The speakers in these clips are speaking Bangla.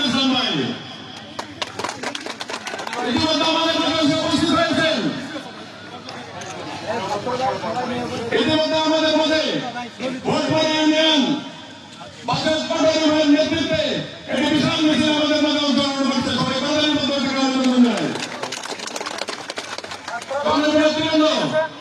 ইসলাম ভাই। ইতিমধ্যে আমাদের মধ্যে ভোটপাড়া ইউনিয়ন বাসেস পাটারি নেতৃত্বে একটি বিশাল মিছিল আমাদের মাঝে অংশগ্রহণ করছে সবাই বাঙালির মধ্যে থেকে অভিনন্দন জানাই নেতৃবৃন্দ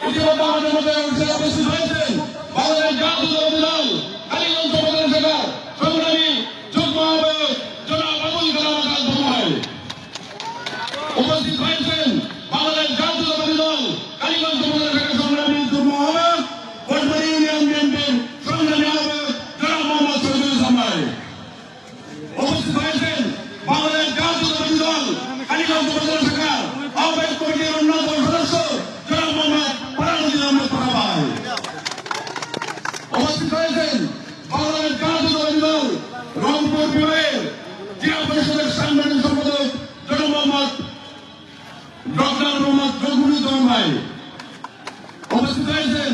ইতিমধ্যে আমাদের মধ্যে উপস্থিত হয়েছেন। বাংলাদেশ জাতীয়তাবাদী দল কালীগঞ্জ উপজেলা শাখার সংগ্রামী যুগ্ম আহ্বায়ক জনাব আবুল কালাম আজাদ বাবু ভাই উপস্থিত হয়েছেন বাংলাদেশ জাতীয়তাবাদী দল কালীগঞ্জ উপজেলা শাখার সংগ্রামী যুগ্ম আহ্বায়ক কোটবাড়ি ইউনিয়ন বিএনপির সংগ্রামী আহ্বায়ক জনাব মোহাম্মদ শহীদুল ইসলাম ভাই উপস্থিত হয়েছেন বাংলাদেশ জাতীয়তাবাদী দল কালীগঞ্জ উপজেলা শাখার আহ্বায়ক কমিটির অন্যতম সদস্য জনাব মোহাম্মদ ফরাজুদ্দিন আহমেদ ফরা ভাই উপস্থিত হয়েছেন বাংলাদেশ জাতীয়তাবাদী দল রংপুর বিভাগের জেলা পরিষদের সাংগঠনিক সম্পাদক জনাব মোহাম্মদ ডক্টর মোহাম্মদ জহুরুজ্জামান ভাই। উপস্থিত হয়েছেন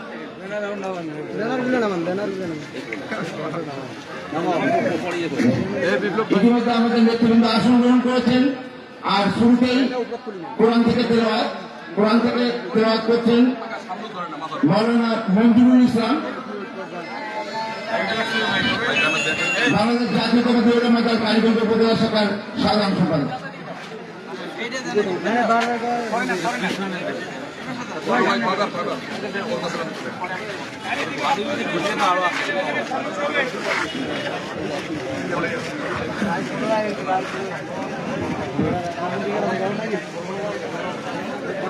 ইতিমধ্যে আমাদের নেতৃবৃন্দ আসন গ্রহণ করেছেন আর শুরুতেই কোরআন থেকে তেলাওয়াত কোরআন থেকে তেলাওয়াত করছেন মৌলানা মঞ্জুরুল ইসলাম বাংলাদেশ জাতীয়তাবাদী উলামা দল কালীগঞ্জ উপজেলা শাখার সাধারণ সম্পাদক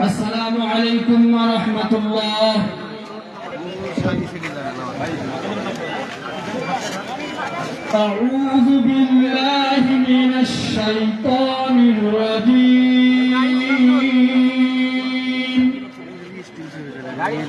السلام عليكم ورحمة الله. أعوذ بالله من الشيطان الرجيم.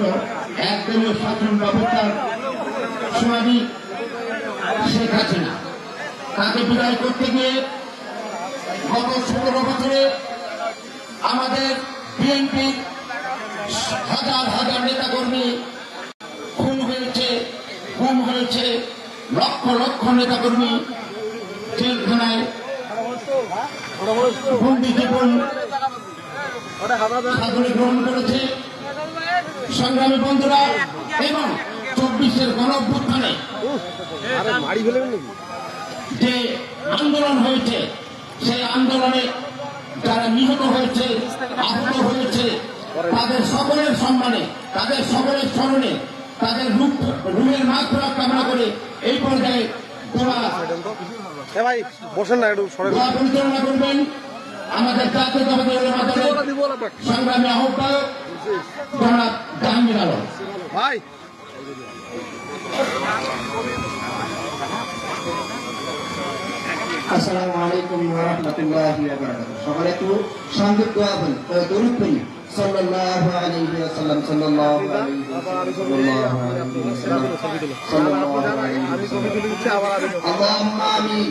বসেছিল একদলীয় শাসন ব্যবস্থার সোনাদি শেখ হাসিনা। তাকে বিদায় করতে গিয়ে গত সতেরো বছরে আমাদের বিএনপির হাজার হাজার নেতাকর্মী খুন হয়েছে গুম হয়েছে লক্ষ লক্ষ নেতাকর্মী জেলখানায় বন্দি জীবন সাধনে গ্রহণ করেছে। সংগ্রামী বন্ধুরা এবং চব্বিশের গণ অভ্যুত্থানে যে আন্দোলন হয়েছে সেই আন্দোলনে যারা নিহত হয়েছে আহত হয়েছে তাদের সকলের সম্মানে তাদের সকলের স্মরণে তাদের রূপ রুমের মাত্রা কামনা করে এই পর্যায়ে দোয়া পরিচালনা করবেন আমাদের জাতীয় দলের মাধ্যমে সংগ্রামী আহ্বায়ক জনাব জাহাঙ্গীর আলম। ভাই। আসসালামু আলাইকুম ওয়া রাহমাতুল্লাহি ওয়া বারাকাতুহু। সকলে একটু সঙ্গে দোয়া দরুদ পড়ি। সাল্লাল্লাহু আলাইহি ওয়া সাল্লাম সাল্লাল্লাহু আলাইহি ওয়া সাল্লাম সাল্লাল্লাহু আলাইহি ওয়া সাল্লাম সাল্লাল্লাহু আলাইহি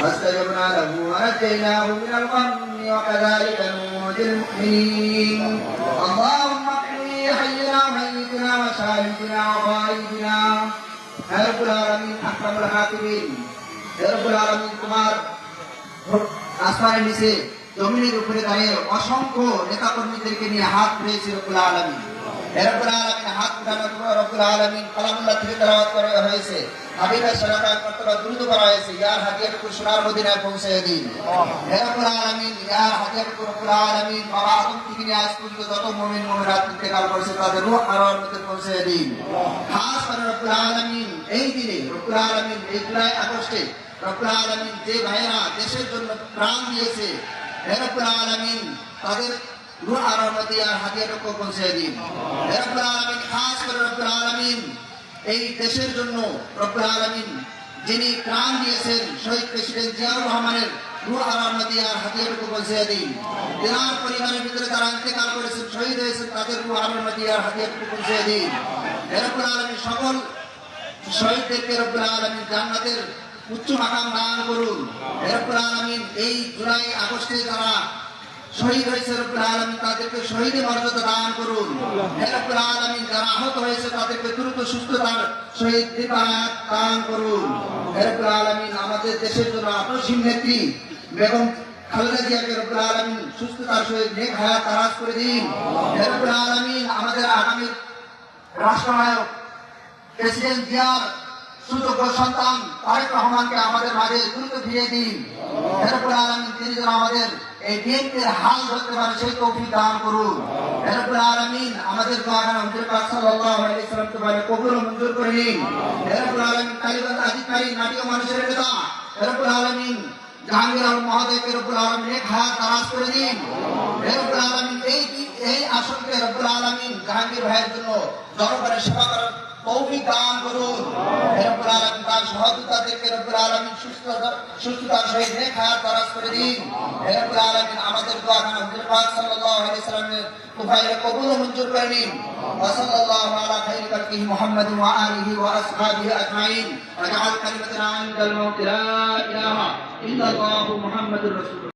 فاستجبنا له ونجيناه من الغم وكذلك ننجي المؤمنين اللهم احمي حينا وميتنا وشاهدنا وغائبنا يا رب العالمين أحكم الحاكمين يا رب العالمين তোমার আসমানের নিচে জমিনের উপরে দাঁড়িয়ে অসংখ্য নেতা কর্মীদেরকে নিয়ে হাত পেয়েছে রব্বুল আলমী রব্বুল আলমিন হাত উঠানোর পর রব্বুল আলমিন কালামুল্লাহ থেকে তেলাওয়াত করা হয়েছে। হাবিবের সালাতার কর্তব্য দ্রুত করা হয়েছে। ইয়ার হাতিয়াটুকু সোনার মদিনায় পৌঁছে দিন। হে রব্বুল আলমিন ইয়ার হাতিয়াটুকু রব্বুল আলমিন, বাবা আদম থেকে নিয়ে আজ পর্যন্ত যত মুমিন মুমিনাত ইন্তেকাল করেছে, তাদের রূহ আরোয়ার মধ্যে পৌঁছে দিন। খাস করে রব্বুল আলমিন, এই দিনে রব্বুল আলমিন, এই জুলাই আগস্টে রব্বুল আলমিন যে ভাইয়েরা দেশের জন্য প্রাণ দিয়েছে হে রব্বুল তাদের রুহ আর রহমতিয়ার হাতিয়াটুকু পৌঁছে দিন। রব্বুল আলমিন খাস করে রব্বুল আলমিন এই দেশের জন্য রব্বুল আলমিন যিনি প্রাণ দিয়েছেন শহীদ প্রেসিডেন্ট জিয়াউর রহমানের রুহ আর রহমতিয়ার পৌঁছে দিন। তেনার পরিবারের ভিতরে তারা ইন্তেকাল করেছেন শহীদ হয়েছেন তাদের রুহ আর রহমতিয়ার পৌঁছে দিন। রব্বুল আলমিন সকল শহীদদেরকে রব্বুল আলমিন জান্নাতের উচ্চ মাকাম দান করুন। রব্বুল আলমিন এই জুলাই আগস্টে যারা শহীদ হয়েছে রব্বুল আলমিন তাদেরকে শহীদের মর্যাদা দান করুন। রব্বুল আলমিন যারা আহত হয়েছে তাদেরকে দ্রুত সুস্থতার শহীদ দিবায়াত দান করুন। রব্বুল আলমিন আমাদের দেশের জন্য আপসীম নেত্রী বেগম খালেদা জিয়াকে রব্বুল আলমিন সুস্থতার সহিত নেক হায়াত তারাজ করে দিন। রব্বুল আলমিন আমাদের আগামী রাষ্ট্রনায়ক প্রেসিডেন্ট জিয়ার সুযোগ্য সন্তান তারেক রহমানকে আমাদের মাঝে দ্রুত ফিরিয়ে দিন। আলমিন তিনি যেন আমাদের এই বিএনপির হাল ধরতে পারে সেই তৌফিক দান করুন। দিন। এই এই আসনকে রব্বুল আলমিন জাহাঙ্গীর ভাইয়ের জন্য জনগণের সেবা করার তৌফিক দান করুন। রব্বুল আলামিন তার সহযোগিতাদেরকে রব্বুল আলামিন সুস্থতা সুস্থতার সহিত নেক হায়াত দারাজ করে দিন। রব্বুল আলামিন, আমাদের দোয়া হুজুর পাক সাল্লাল্লাহু আলাইহি সাল্লামের তুফাইলে কবুল মঞ্জুর করে নিন। আলা খাইরি খালকিহি মুহাম্মাদ ওয়া আলিহি ওয়া আসহাবিহি আজমাইন। ওয়া জাআল কালিমাতানা ইনদাল মাউত লা ইলাহা ইল্লাল্লাহু মুহাম্মাদুর রাসূলুল্লাহ।